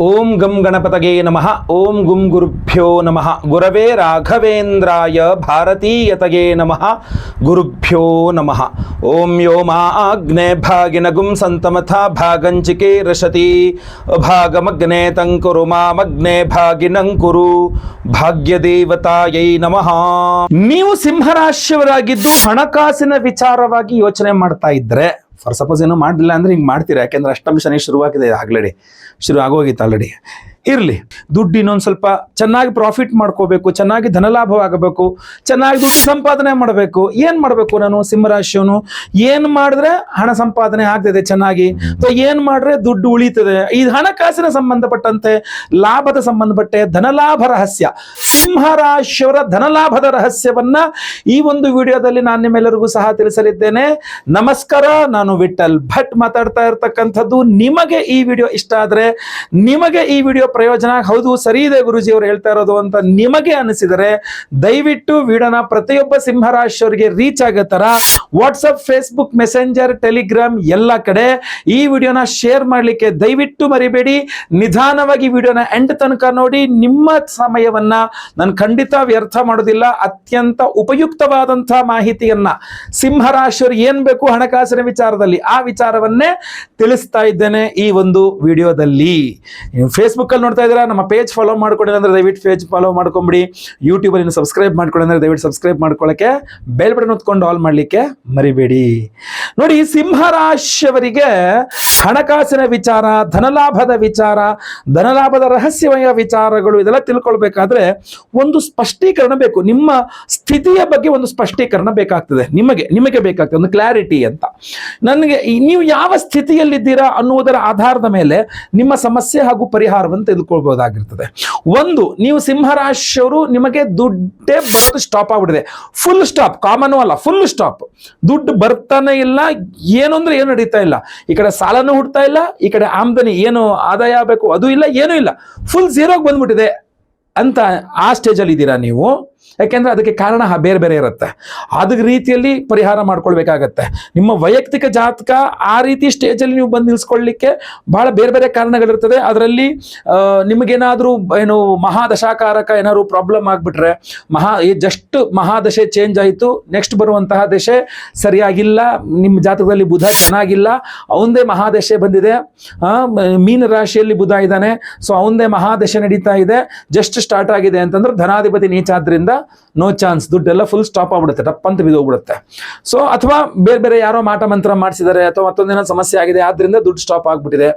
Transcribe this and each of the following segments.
ಓಂ ಗಂ ಗಣಪತಗೆ ನಮಃ. ಓಂ ಗುಂ ಗುರುಭ್ಯೋ ನಮಃ. ಗುರವೇ ರಾಘವೇಂದ್ರಾಯ ಭಾರತೀಯತಗೆ ನಮಃ. ಗುರುಭ್ಯೋ ನಮಃ. ಓಂ ಯೋ ಮಾ ಭಾಗಿನ ಗುಂ ಸಂತಮಥ ಭಾಗಂಚಿಕೆ ರಶತಿ. ಭಾಗಮಗ್ನೆ ತಂಕುರು ಮಾಮಗ್ನೆ ಭಾಗಿನಂಕುರು ಭಾಗ್ಯದೇವತಾಯೈ ನಮಃ. ನೀವು ಸಿಂಹರಾಶಿಯವರಾಗಿದ್ದು ಹಣಕಾಸಿನ ವಿಚಾರವಾಗಿ ಯೋಚನೆ ಮಾಡ್ತಾ ಇದ್ರೆ ಫಾರ್ ಸಪೋಸ್ ಏನೋ ಮಾಡಲಿಲ್ಲ ಅಂದರೆ ಹಿಂಗೆ ಮಾಡ್ತೀರಾ? ಯಾಕೆಂದ್ರೆ ಅಷ್ಟಮ ಶನಿ ಶುರುವಾಗಿದೆ ಆಲ್ರೆಡಿ ಶುರು ಆಗೋಗಿತ್ತು ಆಲ್ರೆಡಿ ಇರಲಿ. ದುಡ್ಡು ಇನ್ನೊಂದು ಸ್ವಲ್ಪ ಚೆನ್ನಾಗಿ ಪ್ರಾಫಿಟ್ ಮಾಡ್ಕೋಬೇಕು, ಚೆನ್ನಾಗಿ ಧನಲಾಭವಾಗಬೇಕು, ಚೆನ್ನಾಗಿ ದುಡ್ಡು ಸಂಪಾದನೆ ಮಾಡಬೇಕು. ಏನು ಮಾಡಬೇಕು ನಾನು ಸಿಂಹರಾಶಿಯವನು? ಏನು ಮಾಡಿದ್ರೆ ಹಣ ಸಂಪಾದನೆ ಆಗ್ತದೆ ಚೆನ್ನಾಗಿ? ಅಥವಾ ಏನು ಮಾಡಿದ್ರೆ ದುಡ್ಡು ಉಳಿತದೆ? ಈ ಹಣಕಾಸಿನ ಸಂಬಂಧಪಟ್ಟಂತೆ, ಲಾಭದ ಸಂಬಂಧಪಟ್ಟೆ ಧನಲಾಭ ರಹಸ್ಯ. ಸಿಂಹರಾಶಿಯವರ ಧನಲಾಭದ ರಹಸ್ಯವನ್ನ ಈ ಒಂದು ವಿಡಿಯೋದಲ್ಲಿ ನಾನು ನಿಮ್ಮೆಲ್ಲರಿಗೂ ಸಹ ತಿಳಿಸಲಿದ್ದೇನೆ. ನಮಸ್ಕಾರ, ನಾನು ವಿಠಲ್ ಭಟ್ ಮಾತಾಡ್ತಾ ಇರ್ತಕ್ಕಂಥದ್ದು. ನಿಮಗೆ ಈ ವಿಡಿಯೋ ಇಷ್ಟ ಆದ್ರೆ, ನಿಮಗೆ ಈ ವಿಡಿಯೋ ಪ್ರಯೋಜನ? ಹೌದು, ಸರಿ ಇದೆ ಗುರುಜಿ ಅವರು ಹೇಳ್ತಾ ಇರೋದು ಅಂತ ನಿಮಗೆ ಅನಿಸಿದರೆ ದಯವಿಟ್ಟು ವಿಡಿಯೋನ ಪ್ರತಿಯೊಬ್ಬ ಸಿಂಹರಾಶಿಯವರಿಗೆ ರೀಚ್ ಆಗೋ ತರ ವಾಟ್ಸಪ್ ಫೇಸ್ಬುಕ್ ಮೆಸೆಂಜರ್ ಟೆಲಿಗ್ರಾಮ್ ಎಲ್ಲ ಕಡೆ ಈ ವಿಡಿಯೋನ ಶೇರ್ ಮಾಡಲಿಕ್ಕೆ ದಯವಿಟ್ಟು ಮರಿಬೇಡಿ. ನಿಧಾನವಾಗಿ ವಿಡಿಯೋನ ಎಂಡ್ ತನಕ ನೋಡಿ. ನಿಮ್ಮ ಸಮಯವನ್ನ ನಾನು ಖಂಡಿತ ವ್ಯರ್ಥ ಮಾಡೋದಿಲ್ಲ. ಅತ್ಯಂತ ಉಪಯುಕ್ತವಾದಂತಹ ಮಾಹಿತಿಯನ್ನ ಸಿಂಹರಾಶಿಯವರು ಏನ್ ಬೇಕು ಹಣಕಾಸಿನ ವಿಚಾರದಲ್ಲಿ ಆ ವಿಚಾರವನ್ನೇ ತಿಳಿಸ್ತಾ ಇದ್ದೇನೆ ಈ ಒಂದು ವಿಡಿಯೋದಲ್ಲಿ. ಫೇಸ್ಬುಕ್ ಅಲ್ಲಿ ನೋಡ್ತಾ ಇದ್ದೀರಾ, ನಮ್ಮ ಪೇಜ್ ಫಾಲೋ ಮಾಡ್ಕೊಂಡಿಲ್ಲ ಅಂದ್ರೆ ದಯವಿಟ್ಟು ಪೇಜ್ ಫಾಲೋ ಮಾಡ್ಕೊಂಬಿಡಿ. ಯೂಟ್ಯೂಬಲ್ಲಿ ನೀವು ಸಬ್ಸ್ಕ್ರೈಬ್ ಮಾಡ್ಕೊಳ್ಳಿ ದಯವಿಟ್ಟು ಸಬ್ಸ್ಕ್ರೈಬ್ ಮಾಡ್ಕೊಳ್ಳಕ್ಕೆ ಬೆಲ್ ಬಟನ್ ಹೊತ್ಕೊಂಡು ಆಲ್ ಮಾಡ್ಲಿಕ್ಕೆ ಮರಿಬೇಡಿ. ನೋಡಿ, ಸಿಂಹರಾಶಿಯವರಿಗೆ ಹಣಕಾಸಿನ ವಿಚಾರ, ಧನಲಾಭದ ವಿಚಾರ, ಧನಲಾಭದ ರಹಸ್ಯಮಯ ವಿಚಾರಗಳು ಇದೆಲ್ಲ ತಿಳ್ಕೊಳ್ಬೇಕಾದ್ರೆ ಒಂದು ಸ್ಪಷ್ಟೀಕರಣ ಬೇಕು. ನಿಮ್ಮ ಸ್ಥಿತಿಯ ಬಗ್ಗೆ ಒಂದು ಸ್ಪಷ್ಟೀಕರಣ ಬೇಕಾಗ್ತದೆ. ನಿಮಗೆ ನಿಮಗೆ ಬೇಕಾಗ್ತದೆ. ಒಂದು ಕ್ಲಾರಿಟಿ ಅಂತ. ನನಗೆ ನೀವು ಯಾವ ಸ್ಥಿತಿಯಲ್ಲಿದ್ದೀರಾ ಅನ್ನುವುದರ ಆಧಾರದ ಮೇಲೆ ನಿಮ್ಮ ಸಮಸ್ಯೆ ಹಾಗೂ ಪರಿಹಾರವನ್ನು ತೆಗೆದುಕೊಳ್ಬಹುದಾಗಿರ್ತದೆ. ಒಂದು, ನೀವು ಸಿಂಹರಾಶಿಯವರು ನಿಮಗೆ ದುಡ್ಡೇ ಬರೋದು ಸ್ಟಾಪ್ ಆಗ್ಬಿಟ್ಟಿದೆ. ಫುಲ್ ಸ್ಟಾಪ್ ಕಾಮನ್ ಅಲ್ಲ ಫುಲ್ ಸ್ಟಾಪ್ ದುಡ್ಡು ಬರ್ತಾನೆ ಇಲ್ಲ, ಏನು ಅಂದ್ರೆ ಏನು ನಡೀತಾ ಇಲ್ಲ. ಈ ಕಡೆ ಸಾಲನೂ ಹುಡ್ತಾ ಇಲ್ಲ, ಈ ಕಡೆ ಆಮದನಿ ಏನು ಆದಾಯ ಆಗಬೇಕು, ಅದು ಇಲ್ಲ, ಏನೂ ಇಲ್ಲ. ಫುಲ್ ಝೀರೋಗೆ ಬಂದ್ಬಿಟ್ಟಿದೆ ಅಂತ ಆ ಸ್ಟೇಜಲ್ಲಿ ಇದ್ದೀರಾ ನೀವು? ಯಾಕೆಂದ್ರೆ ಅದಕ್ಕೆ ಕಾರಣ ಬೇರೆ ಬೇರೆ ಇರುತ್ತೆ. ಅದಕ್ಕೆ ರೀತಿಯಲ್ಲಿ ಪರಿಹಾರ ಮಾಡ್ಕೊಳ್ಬೇಕಾಗತ್ತೆ. ನಿಮ್ಮ ವೈಯಕ್ತಿಕ ಜಾತಕ ಆ ರೀತಿ ಸ್ಟೇಜಲ್ಲಿ ನೀವು ಬಂದು ನಿಲ್ಸ್ಕೊಳ್ಳಿಕ್ಕೆ ಬಹಳ ಬೇರೆ ಬೇರೆ ಕಾರಣಗಳಿರ್ತದೆ. ಅದರಲ್ಲಿ ನಿಮಗೇನಾದರೂ ಏನು ಮಹಾದಶಾಕಾರಕ ಏನಾದ್ರು ಪ್ರಾಬ್ಲಮ್ ಆಗಿಬಿಟ್ರೆ, ಮಹಾ ಜಸ್ಟ್ ಮಹಾದಶೆ ಚೇಂಜ್ ಆಯಿತು ನೆಕ್ಸ್ಟ್ ಬರುವಂತಹ ದಶೆ ಸರಿಯಾಗಿಲ್ಲ ನಿಮ್ಮ ಜಾತಕದಲ್ಲಿ ಬುಧ ಚೆನ್ನಾಗಿಲ್ಲ, ಅವಂದೇ ಮಹಾದಶೆ ಬಂದಿದೆ ಮೀನ ರಾಶಿಯಲ್ಲಿ ಬುಧ ಇದ್ದಾನೆ ಸೊ ಅವಂದೇ ಮಹಾದಶೆ ನಡೀತಾ ಇದೆ ಜಸ್ಟ್ ಸ್ಟಾರ್ಟ್ ಆಗಿದೆ ಅಂತಂದ್ರೆ ಧನಾಧಿಪತಿ ನೀಚಾದ್ರಿಂದ ನೋ ಚಾನ್ಸ್, ದುಡ್ಡೆಲ್ಲ ಫುಲ್ ಸ್ಟಾಪ್ ಆಗ್ಬಿಡುತ್ತೆ, ಟಪ್ ಅಂತ ಬಿದ್ದೋಗ್ಬಿಡುತ್ತೆ ಸೊ ಅಥವಾ ಬೇರೆ ಬೇರೆ ಯಾರೋ ಮಾಟ ಮಂತ್ರ ಮಾಡಿಸಿದ್ದಾರೆ, ಅಥವಾ ಮತ್ತೊಂದೇನೋ ಸಮಸ್ಯೆ ಆಗಿದೆ, ಆದ್ರಿಂದ ದುಡ್ಡು ಸ್ಟಾಪ್ ಆಗ್ಬಿಟ್ಟಿದೆ.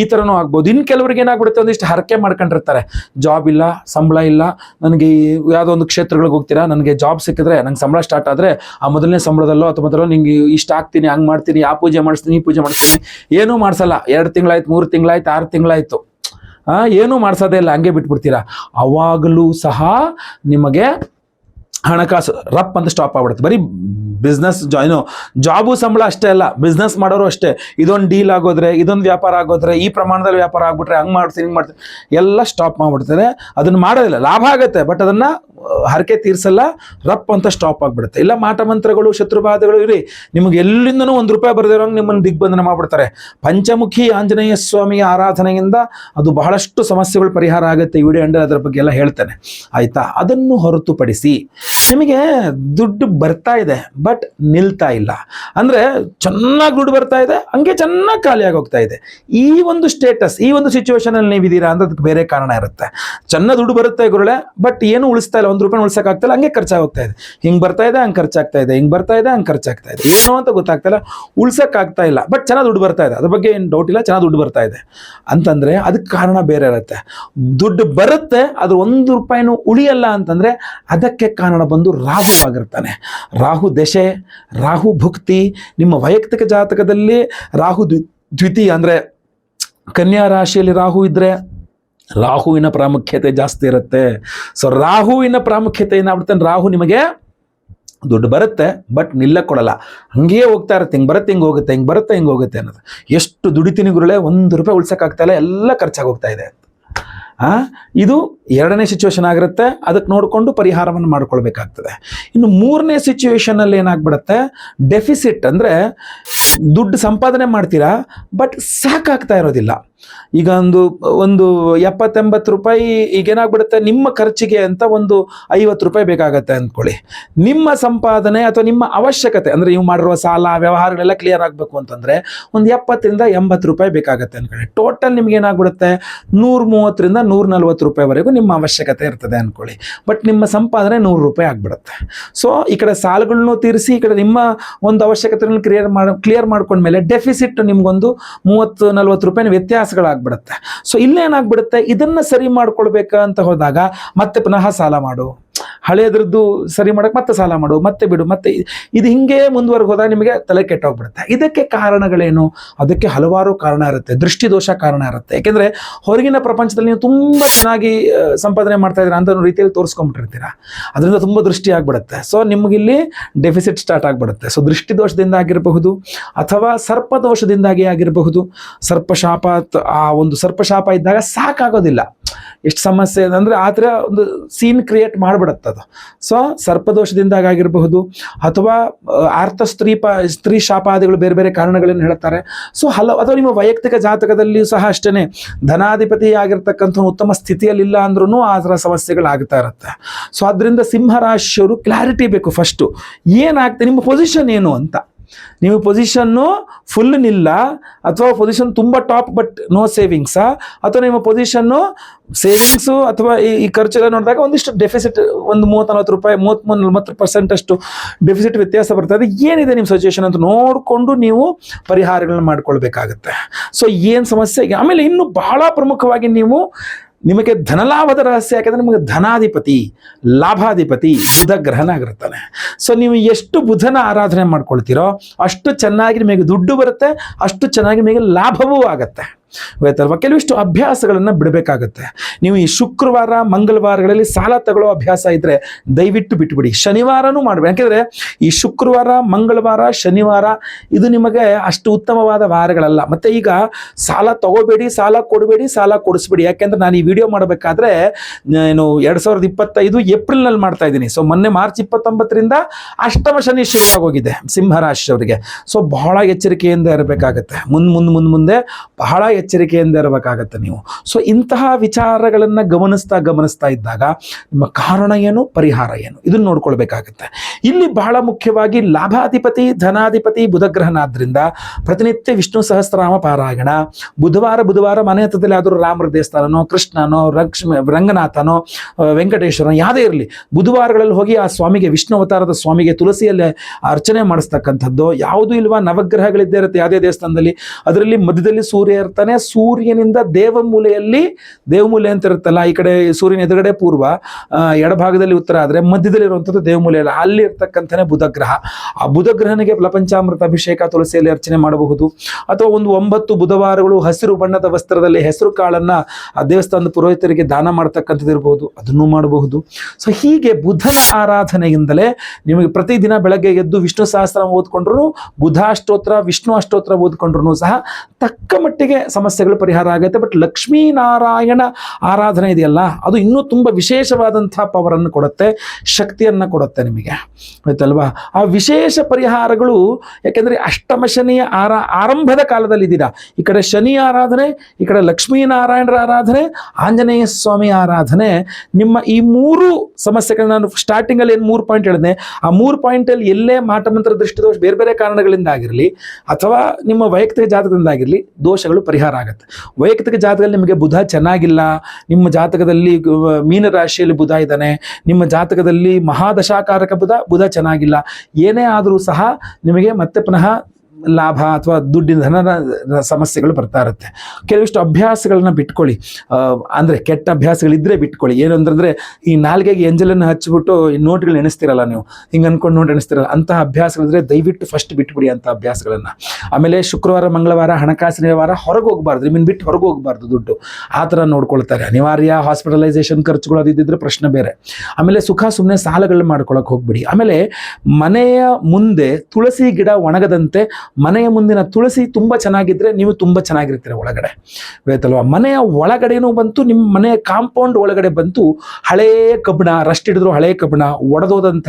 ಈ ಥರನೂ ಆಗ್ಬೋದು. ಇನ್ನು ಕೆಲವರಿಗೆ ಏನಾಗ್ಬಿಡುತ್ತೆ, ಒಂದಿಷ್ಟು ಹರಕೆ ಮಾಡ್ಕೊಂಡಿರ್ತಾರೆ. ಜಾಬ್ ಇಲ್ಲ, ಸಂಬಳ ಇಲ್ಲ, ನನಗೆ ಯಾವುದೋ ಒಂದು ಕ್ಷೇತ್ರಗಳಿಗೆ ಹೋಗ್ತೀರಾ, ನನಗೆ ಜಾಬ್ ಸಿಕ್ಕಿದ್ರೆ, ನಂಗೆ ಸಂಬಳ ಸ್ಟಾರ್ಟ್ ಆದರೆ, ಆ ಮೊದಲನೇ ಸಂಬಳದಲ್ಲೋ, ಅಥವಾ ಮೊದಲೋ ನಿಂಗೆ ಇಷ್ಟ ಆಗ್ತೀನಿ, ಹಂಗೆ ಮಾಡ್ತೀನಿ, ಆ ಪೂಜೆ ಮಾಡಿಸ್ತೀನಿ, ಈ ಪೂಜೆ ಮಾಡಿಸ್ತೀನಿ, ಏನೂ ಮಾಡಿಸಲ್ಲ. ಎರಡು ತಿಂಗಳಾಯ್ತು, ಮೂರು ತಿಂಗಳಾಯ್ತು, ಆರು ತಿಂಗಳಾಯ್ತು. ಏನೂ ಮಾಡ್ಸೋದೇ ಇಲ್ಲ ಹಂಗೆ ಬಿಟ್ಬಿಡ್ತೀರಾ? ಅವಾಗಲೂ ಸಹ ನಿಮಗೆ ಹಣಕಾಸು ರಪ್ ಅಂತ ಸ್ಟಾಪ್ ಆಗ್ಬಿಡುತ್ತೆ. ಬರೀ ಬಿಸ್ನೆಸ್ ಜಾಯ್ನು ಜಾಬು ಸಂಬಳ ಅಷ್ಟೇ ಅಲ್ಲ ಬಿಸ್ನೆಸ್ ಮಾಡೋರು ಅಷ್ಟೇ. ಇದೊಂದು ಡೀಲ್ ಆಗೋದ್ರೆ, ಇದೊಂದು ವ್ಯಾಪಾರ ಆಗೋದ್ರೆ, ಈ ಪ್ರಮಾಣದಲ್ಲಿ ವ್ಯಾಪಾರ ಆಗ್ಬಿಟ್ರೆ ಹಂಗೆ ಮಾಡ್ತೀನಿ ಹಿಂಗೆ ಮಾಡ್ತೀನಿ ಎಲ್ಲ ಸ್ಟಾಪ್ ಮಾಡಿಬಿಡ್ತಾರೆ. ಅದನ್ನು ಮಾಡೋದಿಲ್ಲ, ಲಾಭ ಆಗುತ್ತೆ ಬಟ್ ಅದನ್ನು ಹರಕೆ ತೀರಿಸಲ್ಲ, ರಪ್ ಅಂತ ಸ್ಟಾಪ್ ಆಗಿಬಿಡುತ್ತೆ. ಇಲ್ಲ ಮಾಟ ಮಂತ್ರಗಳು ಶತ್ರುಬಾಧಗಳು ಇರಿ, ನಿಮಗೆ ಎಲ್ಲಿಂದನೂ ಒಂದು ರೂಪಾಯಿ ಬರೆದಿರೋ ನಿಮ್ಮನ್ನು ದಿಗ್ಬಂಧನ ಮಾಡಿಬಿಡ್ತಾರೆ. ಪಂಚಮುಖಿ ಆಂಜನೇಯ ಸ್ವಾಮಿಯ ಆರಾಧನೆಯಿಂದ ಅದು ಬಹಳಷ್ಟು ಸಮಸ್ಯೆಗಳು ಪರಿಹಾರ ಆಗುತ್ತೆ ವಿಡಿಯೋ ಅಂಡರ್ ಅದರ ಬಗ್ಗೆ ಎಲ್ಲ ಹೇಳ್ತೇನೆ. ಆಯಿತಾ? ಅದನ್ನು ಹೊರತುಪಡಿಸಿ ನಿಮಗೆ ದುಡ್ಡು ಬರ್ತಾ ಇದೆ ಬಟ್ ನಿಲ್ತಾ ಇಲ್ಲ. ಅಂದ್ರೆ ಚೆನ್ನಾಗಿ ದುಡ್ಡು ಬರ್ತಾ ಇದೆ, ಹಂಗೆ ಚೆನ್ನಾಗಿ ಖಾಲಿಯಾಗಿ ಹೋಗ್ತಾ ಇದೆ. ಈ ಒಂದು ಸ್ಟೇಟಸ್ ಈ ಒಂದು ಸಿಚುವೇಶನ್ ಅಲ್ಲಿ ನೀವಿದ್ದೀರಾ ಅಂದ್ರೆ ಅದಕ್ಕೆ ಬೇರೆ ಕಾರಣ ಇರುತ್ತೆ. ಚೆನ್ನಾಗಿ ದುಡ್ಡು ಬರುತ್ತೆ ಗುರುಳೆ ಬಟ್ ಏನು ಉಳಿಸ್ತಾ ಇಲ್ಲ, ಒಂದು ರೂಪಾಯಿ ಉಳಿಸೋಕ್ಕಾಗ್ತಿಲ್ಲ ಹಂಗೆ ಖರ್ಚಾಗಿ ಹೋಗ್ತಾ ಇದೆ. ಹಿಂಗೆ ಬರ್ತಾ ಇದೆ, ಹಂಗೆ ಖರ್ಚಾಗ್ತಾ ಇದೆ, ಹಿಂಗೆ ಬರ್ತಾ ಇದೆ, ಹಂಗೆ ಖರ್ಚಾಗ್ತಾ ಇದೆ. ಏನೋ ಅಂತ ಗೊತ್ತಾಗ್ತಾ ಇಲ್ಲ ಉಳ್ಸಕ್ಕಾಗ್ತಾ ಇಲ್ಲ ಬಟ್ ಚೆನ್ನಾಗಿ ದುಡ್ಡು ಬರ್ತಾ ಇದೆ. ಅದ್ರ ಬಗ್ಗೆ ಏನು ಡೌಟ್ ಇಲ್ಲ, ಚೆನ್ನಾಗಿ ದುಡ್ಡು ಬರ್ತಾ ಇದೆ. ಅಂತಂದ್ರೆ ಅದಕ್ಕೆ ಕಾರಣ ಬೇರೆ ಇರುತ್ತೆ. ದುಡ್ಡು ಬರುತ್ತೆ ಅದು ಒಂದು ರೂಪಾಯಿನೂ ಉಳಿಯಲ್ಲ ಅಂತಂದ್ರೆ ಅದಕ್ಕೆ ಕಾರಣ ರಾಹು ಆಗಿರ್ತಾನೆ. ರಾಹು ದಶೆ, ರಾಹು ಭುಕ್ತಿ, ನಿಮ್ಮ ವೈಯಕ್ತಿಕ ಜಾತಕದಲ್ಲಿ ರಾಹು ದ್ವಿ- ದ್ವಿತೀಯ ಅಂದರೆ ಕನ್ಯಾ ರಾಶಿಯಲ್ಲಿ ರಾಹು ಇದ್ದರೆ ರಾಹುವಿನ ಪ್ರಾಮುಖ್ಯತೆ ಜಾಸ್ತಿ ಇರುತ್ತೆ. ಸೊ ರಾಹುವಿನ ಪ್ರಾಮುಖ್ಯತೆ ಏನಾಗ್ಬಿಡ್ತಾನೆ? ರಾಹು ನಿಮಗೆ ದುಡ್ಡು ಬರುತ್ತೆ, ಬಟ್ ಕೊಡಲ್ಲ. ಹಂಗೆಯೇ ಹೋಗ್ತಾ ಇರುತ್ತೆ. ಹಿಂಗೆ ಬರುತ್ತೆ, ಹಿಂಗೆ ಹೋಗುತ್ತೆ, ಹಿಂಗೆ ಬರುತ್ತೆ, ಹಿಂಗೆ ಹೋಗುತ್ತೆ ಅನ್ನೋದು. ಎಷ್ಟು ದುಡಿತೀನಿ ಗುರುಳೆ, ಒಂದು ರೂಪಾಯಿ ಉಳ್ಸೋಕ್ಕಾಗ್ತಾ ಇಲ್ಲ, ಎಲ್ಲ ಖರ್ಚಾಗಿ ಹೋಗ್ತಾ ಇದೆ. ಇದು ಎರಡನೇ ಸಿಚುವೇಶನ್ ಆಗಿರುತ್ತೆ. ಅದಕ್ಕೆ ನೋಡಿಕೊಂಡು ಪರಿಹಾರವನ್ನು ಮಾಡ್ಕೊಳ್ಬೇಕಾಗ್ತದೆ. ಇನ್ನು ಮೂರನೇ ಸಿಚುವೇಶನಲ್ಲಿ ಏನಾಗ್ಬಿಡುತ್ತೆ? ಡೆಫಿಸಿಟ್ ಅಂದರೆ ದುಡ್ಡು ಸಂಪಾದನೆ ಮಾಡ್ತೀರಾ? ಬಟ್ ಸಾಕಾಗ್ತಾ ಇರೋದಿಲ್ಲ. ಈಗ ಒಂದು ಒಂದು ಎಪ್ಪತ್ತೆಂಬತ್ತು ರೂಪಾಯಿ ಈಗ ಏನಾಗ್ಬಿಡುತ್ತೆ? ನಿಮ್ಮ ಖರ್ಚಿಗೆ ಅಂತ ಒಂದು ಐವತ್ತು ರೂಪಾಯಿ ಬೇಕಾಗತ್ತೆ ಅಂದ್ಕೊಳ್ಳಿ. ನಿಮ್ಮ ಸಂಪಾದನೆ ಅಥವಾ ನಿಮ್ಮ ಅವಶ್ಯಕತೆ, ಅಂದರೆ ನೀವು ಮಾಡಿರುವ ಸಾಲ, ವ್ಯವಹಾರಗಳೆಲ್ಲ ಕ್ಲಿಯರ್ ಆಗಬೇಕು ಅಂತಂದರೆ ಒಂದು ಎಪ್ಪತ್ತರಿಂದ ಎಂಬತ್ತು ರೂಪಾಯಿ ಬೇಕಾಗತ್ತೆ ಅಂದ್ಕೊಳ್ಳಿ. ಟೋಟಲ್ ನಿಮ್ಗೆ ಏನಾಗ್ಬಿಡುತ್ತೆ? ನೂರ ಮೂವತ್ತರಿಂದ ನೂರ ನಲ್ವತ್ತು ರೂಪಾಯಿವರೆಗೂ ನಿಮ್ಮ ಅವಶ್ಯಕತೆ ಇರ್ತದೆ ಅಂದ್ಕೊಳ್ಳಿ. ಬಟ್ ನಿಮ್ಮ ಸಂಪಾದನೆ ನೂರು ರೂಪಾಯಿ ಆಗ್ಬಿಡುತ್ತೆ. ಸೊ ಈ ಕಡೆ ಸಾಲಗಳನ್ನು ತೀರಿಸಿ, ಈ ಕಡೆ ನಿಮ್ಮ ಒಂದು ಅವಶ್ಯಕತೆಗಳನ್ನು ಕ್ಲಿಯರ್ ಮಾಡಿ ಕ್ಲಿಯರ್ ಮಾಡ್ಕೊಂಡ್ಮೇಲೆ ಡೆಫಿಸಿಟ್ ನಿಮ್ಗೊಂದು ಮೂವತ್ತು ನಲ್ವತ್ತು ರೂಪಾಯಿನ ವ್ಯತ್ಯಾಸಗಳಾಗ್ಬಿಡುತ್ತೆ ಸೊ ಇಲ್ಲೇನಾಗ್ಬಿಡುತ್ತೆ? ಇದನ್ನ ಸರಿ ಮಾಡ್ಕೊಳ್ಬೇಕಂತ ಹೋದಾಗ ಮತ್ತೆ ಪುನಃ ಸಾಲ ಮಾಡು. ಹಳೆಯದ್ರದ್ದು ಸರಿ ಮಾಡೋಕೆ ಮತ್ತೆ ಸಾಲ ಮಾಡು, ಮತ್ತೆ ಬಿಡು, ಮತ್ತೆ ಇದು ಹಿಂಗೆ ಹೋದಾಗ ನಿಮಗೆ ತಲೆ ಕೆಟ್ಟೋಗ್ಬಿಡುತ್ತೆ. ಇದಕ್ಕೆ ಕಾರಣಗಳೇನು? ಅದಕ್ಕೆ ಹಲವಾರು ಕಾರಣ ಇರುತ್ತೆ, ದೃಷ್ಟಿದೋಷ ಕಾರಣ ಇರುತ್ತೆ. ಯಾಕೆಂದ್ರೆ ಹೊರಗಿನ ಪ್ರಪಂಚದಲ್ಲಿ ನೀವು ತುಂಬ ಚೆನ್ನಾಗಿ ಸಂಪಾದನೆ ಮಾಡ್ತಾ ಇದ್ದೀರಾ ಅಂತ ರೀತಿಯಲ್ಲಿ ತೋರಿಸ್ಕೊಂಡ್ಬಿಟ್ಟಿರ್ತೀರಾ. ಅದರಿಂದ ತುಂಬ ದೃಷ್ಟಿ ಆಗ್ಬಿಡುತ್ತೆ. ಸೊ ನಿಮಗಿಲ್ಲಿ ಡೆಫಿಸಿಟ್ ಸ್ಟಾರ್ಟ್ ಆಗ್ಬಿಡುತ್ತೆ. ಸೊ ದೃಷ್ಟಿದೋಷದಿಂದ ಆಗಿರಬಹುದು ಅಥವಾ ಸರ್ಪದೋಷದಿಂದಾಗಿ ಆಗಿರಬಹುದು, ಸರ್ಪಶಾಪ ಆ ಒಂದು ಸರ್ಪಶಾಪ ಇದ್ದಾಗ ಸಾಕಾಗೋದಿಲ್ಲ. ಎಷ್ಟು ಸಮಸ್ಯೆ ಅಂದರೆ ಆ ಥರ ಒಂದು ಸೀನ್ ಕ್ರಿಯೇಟ್ ಅದು. ಸೊ ಸರ್ಪದೋಷದಿಂದಾಗ ಆಗಿರಬಹುದು ಅಥವಾ ಆರ್ಥ ಸ್ತ್ರೀ ಪ, ಸ್ತ್ರೀ ಶಾಪಾದಿಗಳು ಬೇರೆ ಬೇರೆ ಕಾರಣಗಳನ್ನು ಹೇಳ್ತಾರೆ. ಸೊ ಹಲವು, ಅಥವಾ ನಿಮ್ಮ ವೈಯಕ್ತಿಕ ಜಾತಕದಲ್ಲಿಯೂ ಸಹ ಅಷ್ಟೇ ಧನಾಧಿಪತಿ ಆಗಿರ್ತಕ್ಕಂಥ ಉತ್ತಮ ಸ್ಥಿತಿಯಲ್ಲಿಲ್ಲ ಅಂದ್ರೂ ಆ ಥರ ಸಮಸ್ಯೆಗಳಾಗ್ತಾ ಇರುತ್ತೆ. ಸೊ ಅದರಿಂದ ಸಿಂಹರಾಶಿಯವರು ಕ್ಲಾರಿಟಿ ಬೇಕು ಫಸ್ಟು ಏನಾಗ್ತದೆ ನಿಮ್ಮ ಪೊಸಿಷನ್ ಏನು ಅಂತ. ನೀವು ಪೊಸಿಷನ್ನು ಫುಲ್ ನಿಲ್ಲ, ಅಥವಾ ಪೊಸಿಷನ್ ತುಂಬ ಟಾಪ್ ಬಟ್ ನೋ ಸೇವಿಂಗ್ಸಾ ಅಥವಾ ನಿಮ್ಮ ಪೊಸಿಷನ್ನು ಸೇವಿಂಗ್ಸು ಅಥವಾ ಈ ಈ ಖರ್ಚೆಲ್ಲ ನೋಡಿದಾಗ ಒಂದಿಷ್ಟು ಡೆಫಿಸಿಟ್ ಒಂದು ಮೂವತ್ತು ನಲ್ವತ್ತು ರೂಪಾಯಿ ಮೂವತ್ತ್ಮೂರು ನಲ್ವತ್ತು ಪರ್ಸೆಂಟ್ ಅಷ್ಟು ಡೆಫಿಸಿಟ್ ವ್ಯತ್ಯಾಸ ಬರ್ತದೆ ಏನಿದೆ ನಿಮ್ಮ ಸಿಚುವೇಶನ್ ಅಂತ ನೋಡಿಕೊಂಡು ನೀವು ಪರಿಹಾರಗಳನ್ನ ಮಾಡ್ಕೊಳ್ಬೇಕಾಗತ್ತೆ. ಸೊ ಏನು ಸಮಸ್ಯೆ? ಆಮೇಲೆ ಇನ್ನೂ ಬಹಳ ಪ್ರಮುಖವಾಗಿ ನೀವು ನಿಮಗೆ ಧನಲಾಭದ ರಹಸ್ಯ ಯಾಕಂದ್ರೆ ನಿಮಗೆ ಧನಾಧಿಪತಿ, ಲಾಭಾಧಿಪತಿ ಬುಧ ಗ್ರಹನಾಗಿರ್ತಾನೆ ಸೊ ನೀವು ಎಷ್ಟು ಬುಧನ ಆರಾಧನೆ ಮಾಡ್ಕೊಳ್ತೀರೋ ಅಷ್ಟು ಚೆನ್ನಾಗಿ ನಿಮಗೆ ದುಡ್ಡು ಬರುತ್ತೆ, ಅಷ್ಟು ಚೆನ್ನಾಗಿ ನಿಮಗೆ ಲಾಭವೂ ಆಗತ್ತೆ. ಗೊತ್ತಲ್ವಾ ಕೆಲವಿಷ್ಟು ಅಭ್ಯಾಸಗಳನ್ನು ಬಿಡಬೇಕಾಗತ್ತೆ. ನೀವು ಈ ಶುಕ್ರವಾರ, ಮಂಗಳವಾರಗಳಲ್ಲಿ ಸಾಲ ತಗೊಳ್ಳೋ ಅಭ್ಯಾಸ ಇದ್ರೆ ದಯವಿಟ್ಟು ಬಿಟ್ಬಿಡಿ. ಶನಿವಾರನೂ ಮಾಡಬೇಡಿ. ಯಾಕೆಂದ್ರೆ ಈ ಶುಕ್ರವಾರ, ಮಂಗಳವಾರ, ಶನಿವಾರ ಇದು ನಿಮಗೆ ಅಷ್ಟು ಉತ್ತಮವಾದ ವಾರಗಳಲ್ಲ. ಮತ್ತೆ ಈಗ ಸಾಲ ತಗೋಬೇಡಿ, ಸಾಲ ಕೊಡಬೇಡಿ, ಸಾಲ ಕೊಡಿಸ್ಬೇಡಿ. ಯಾಕೆಂದ್ರೆ ನಾನು ಈ ವಿಡಿಯೋ ಮಾಡಬೇಕಾದ್ರೆ ಏನು, ಎರಡ್ ಸಾವಿರದ ಇಪ್ಪತ್ತೈದು ಏಪ್ರಿಲ್ನಲ್ಲಿ ಮಾಡ್ತಾ ಇದ್ದೀನಿ. ಸೊ ಮೊನ್ನೆ ಮಾರ್ಚ್ ಇಪ್ಪತ್ತೊಂಬತ್ತರಿಂದ ಅಷ್ಟಮ ಶನಿ ಶುರುವಾಗೋಗಿದೆ ಸಿಂಹರಾಶಿಯವರಿಗೆ ಸೊ ಬಹಳ ಎಚ್ಚರಿಕೆಯಿಂದ ಇರಬೇಕಾಗತ್ತೆ. ಮುಂದೆ ಮುಂದೆ ಮುಂದೆ ಮುಂದೆ ಬಹಳ ಎಚ್ಚರಿಕೆಯಿಂದ ಇರಬೇಕಾಗತ್ತೆ ನೀವು. ಸೊ ಇಂತಹ ವಿಚಾರಗಳನ್ನು ಗಮನಿಸ್ತಾ ಗಮನಿಸ್ತಾ ಇದ್ದಾಗ ನಿಮ್ಮ ಕಾರಣ ಏನು, ಪರಿಹಾರ ಏನು? ಇದನ್ನು ನೋಡ್ಕೊಳ್ಬೇಕಾಗತ್ತೆ. ಇಲ್ಲಿ ಬಹಳ ಮುಖ್ಯವಾಗಿ ಲಾಭಾಧಿಪತಿ, ಧನಾಧಿಪತಿ ಬುಧಗ್ರಹನಾದ್ರಿಂದ ಪ್ರತಿನಿತ್ಯ ವಿಷ್ಣು ಸಹಸ್ರನಾಮ ಪಾರಾಯಣ. ಬುಧವಾರ ಬುಧವಾರ ಮನೆ ಹತ್ತದಲ್ಲಿ ಆದರೂ ರಾಮರ ದೇವಸ್ಥಾನನೋ, ಕೃಷ್ಣನೋ, ಲಕ್ಷ್ಮಿ, ರಂಗನಾಥನೋ ವೆಂಕಟೇಶ್ವರನೋ ಯಾವುದೇ ಇರಲಿ, ಬುಧವಾರಗಳಲ್ಲಿ ಹೋಗಿ ಆ ಸ್ವಾಮಿಗೆ, ವಿಷ್ಣು ಅವತಾರದ ಸ್ವಾಮಿಗೆ ತುಳಸಿಯಲ್ಲೇ ಅರ್ಚನೆ ಮಾಡಿಸ್ತಕ್ಕಂಥದ್ದು. ಯಾವುದು ಇಲ್ವಾ, ನವಗ್ರಹಗಳಿದ್ದೇ ಇರುತ್ತೆ, ಯಾವುದೇ ದೇವಸ್ಥಾನದಲ್ಲಿ. ಅದರಲ್ಲಿ ಮಧ್ಯದಲ್ಲಿ ಸೂರ್ಯ ಇರ್ತಾನೆ ಸೂರ್ಯನಿಂದ ದೇವಮೂಲೆಯಲ್ಲಿ ದೇವಮೂಲೆ ಅಂತ ಇರುತ್ತಲ್ಲ, ಈ ಕಡೆ ಸೂರ್ಯನ ಎದುರುಗಡೆ ಪೂರ್ವ ಎಡಭಾಗದಲ್ಲಿ ಉತ್ತರ ಆದರೆ ಮಧ್ಯದಲ್ಲಿ ಇರುವಂಥದ್ದು ದೇವಮೂಲೆ ಅಲ್ಲ ಅಲ್ಲಿ ಇರ್ತಕ್ಕಂಥನೇ ಬುಧಗ್ರಹ. ಆ ಬುಧಗ್ರಹನಿಗೆ ಪ್ರಪಂಚಾಮೃತ ಅಭಿಷೇಕ, ತುಳಸಿಯಲ್ಲಿ ಅರ್ಚನೆ ಮಾಡಬಹುದು. ಅಥವಾ ಒಂದು ಒಂಬತ್ತು ಬುಧವಾರಗಳು ಹಸಿರು ಬಣ್ಣದ ವಸ್ತ್ರದಲ್ಲಿ ಹೆಸರು ಕಾಳನ್ನು ಆ ದೇವಸ್ಥಾನದ ಪುರೋಹಿತರಿಗೆ ದಾನ ಮಾಡ್ತಕ್ಕಂಥದ್ದು ಇರಬಹುದು ಅದನ್ನು ಮಾಡಬಹುದು. ಸೊ ಹೀಗೆ ಬುಧನ ಆರಾಧನೆಯಿಂದಲೇ ನಿಮಗೆ ಪ್ರತಿದಿನ ಬೆಳಗ್ಗೆ ಎದ್ದು ವಿಷ್ಣು ಸಹಸ್ರ ಓದ್ಕೊಂಡ್ರು ಬುಧ ಅಷ್ಟೋತ್ರ, ವಿಷ್ಣು ಅಷ್ಟೋತ್ರ ಓದ್ಕೊಂಡ್ರು ಸಹ ತಕ್ಕ ಮಟ್ಟಿಗೆ ಸಮಸ್ಯೆಗಳು ಪರಿಹಾರ ಆಗುತ್ತೆ. ಬಟ್ ಲಕ್ಷ್ಮೀನಾರಾಯಣ ಆರಾಧನೆ ಇದೆಯಲ್ಲ, ಅದು ಇನ್ನೂ ತುಂಬ ವಿಶೇಷವಾದಂಥ ಪವರನ್ನು ಕೊಡುತ್ತೆ, ಶಕ್ತಿಯನ್ನು ಕೊಡುತ್ತೆ ನಿಮಗೆ. ಆಯ್ತಲ್ವಾ? ಆ ವಿಶೇಷ ಪರಿಹಾರಗಳು, ಯಾಕೆಂದರೆ ಅಷ್ಟಮ ಶನಿಯ ಆರ, ಆರಂಭದ ಕಾಲದಲ್ಲಿ ಇದ್ದೀರಾ ಈ ಕಡೆ ಶನಿ ಆರಾಧನೆ, ಈ ಕಡೆ ಲಕ್ಷ್ಮೀನಾರಾಯಣರ ಆರಾಧನೆ, ಆಂಜನೇಯ ಸ್ವಾಮಿ ಆರಾಧನೆ. ನಿಮ್ಮ ಈ ಮೂರು ಸಮಸ್ಯೆಗಳನ್ನ ನಾನು ಸ್ಟಾರ್ಟಿಂಗಲ್ಲಿ ಏನು ಮೂರು ಪಾಯಿಂಟ್ ಹೇಳಿದೆ ಆ ಮೂರು ಪಾಯಿಂಟಲ್ಲಿ ಎಲ್ಲೇ ಮಾಟಮಂತ್ರ ದೃಷ್ಟಿದೋಷ ಬೇರೆ ಬೇರೆ ಕಾರಣಗಳಿಂದ ಆಗಿರಲಿ, ಅಥವಾ ನಿಮ್ಮ ವೈಯಕ್ತಿಕ ಜಾತಕದಿಂದ ಆಗಿರಲಿ, ದೋಷಗಳು ಪರಿಹಾರ ಆಗುತ್ತೆ ವೈಯಕ್ತಿಕ ಜಾತಕದಲ್ಲಿ ನಿಮಗೆ ಬುಧ ಚೆನ್ನಾಗಿಲ್ಲ, ನಿಮ್ಮ ಜಾತಕದಲ್ಲಿ ಮೀನ ರಾಶಿಯಲ್ಲಿ ಬುಧ ಇದ್ದಾನೆ, ನಿಮ್ಮ ಜಾತಕದಲ್ಲಿ ಮಹಾದಶಾಕಾರಕ ಬುಧ ಬುಧ ಚೆನ್ನಾಗಿಲ್ಲ. ಏನೇ ಆದರೂ ಸಹ ನಿಮಗೆ ಮತ್ತೆ ಪುನಃ ಲಾಭ ಅಥವಾ ದುಡ್ಡಿನ ಧನದ ಸಮಸ್ಯೆಗಳು ಬರ್ತಾ ಇರುತ್ತೆ. ಕೆಲವಿಷ್ಟು ಅಭ್ಯಾಸಗಳನ್ನ ಬಿಟ್ಕೊಳ್ಳಿ. ಅಂದರೆ ಕೆಟ್ಟ ಅಭ್ಯಾಸಗಳಿದ್ರೆ ಬಿಟ್ಕೊಳ್ಳಿ. ಏನು ಅಂತಂದ್ರೆ ಈ ನಾಲ್ಗೆಗೆ ಎಂಜಲನ್ನು ಹಚ್ಚಿಬಿಟ್ಟು ಈ ನೋಟ್ಗಳು ಎಣಿಸ್ತಿರಲ್ಲ ನೀವು. ಹಿಂಗೆ ಅನ್ಕೊಂಡು ನೋಡಿ ಎಣಿಸ್ತಿರಲ್ಲ. ಅಂತಹ ಅಭ್ಯಾಸಗಳಿದ್ರೆ ದಯವಿಟ್ಟು ಫಸ್ಟ್ ಬಿಟ್ಬಿಡಿ ಅಂತ ಅಭ್ಯಾಸಗಳನ್ನು. ಆಮೇಲೆ ಶುಕ್ರವಾರ, ಮಂಗಳವಾರ, ಹಣಕಾಸಿನ ವ್ಯವಹಾರ ಹೊರಗೆ ಹೋಗಬಾರ್ದು. ನಿಮ್ಮನ್ನು ಬಿಟ್ಟು ಹೊರಗೆ ಹೋಗಬಾರ್ದು ದುಡ್ಡು. ಆ ಥರ ನೋಡ್ಕೊಳ್ತಾರೆ. ಅನಿವಾರ್ಯ ಹಾಸ್ಪಿಟಲೈಸೇಷನ್ ಖರ್ಚುಗಳು ಅದು ಪ್ರಶ್ನೆ ಬೇರೆ. ಆಮೇಲೆ ಸುಖ ಸುಮ್ಮನೆ ಸಾಲಗಳನ್ನ ಮಾಡ್ಕೊಳಕ್ಕೆ ಹೋಗ್ಬಿಡಿ. ಆಮೇಲೆ ಮನೆಯ ಮುಂದೆ ತುಳಸಿ ಗಿಡ ಒಣಗದಂತೆ ಮನೆಯ ಮುಂದಿನ ತುಳಸಿ ತುಂಬ ಚೆನ್ನಾಗಿದ್ದರೆ ನೀವು ತುಂಬ ಚೆನ್ನಾಗಿರ್ತೀರ ಒಳಗಡೆ. ಗೊತ್ತಲ್ವಾ ಮನೆಯ ಒಳಗಡೆನೂ ಬಂತು ನಿಮ್ಮ ಮನೆಯ ಕಾಂಪೌಂಡ್ ಒಳಗಡೆ ಬಂತು, ಹಳೇ ಕಬ್ಬಣ, ರಸ್ಟ್ ಹಿಡಿದ್ರು ಹಳೇ ಕಬ್ಬಣ, ಒಡೆದೋದಂಥ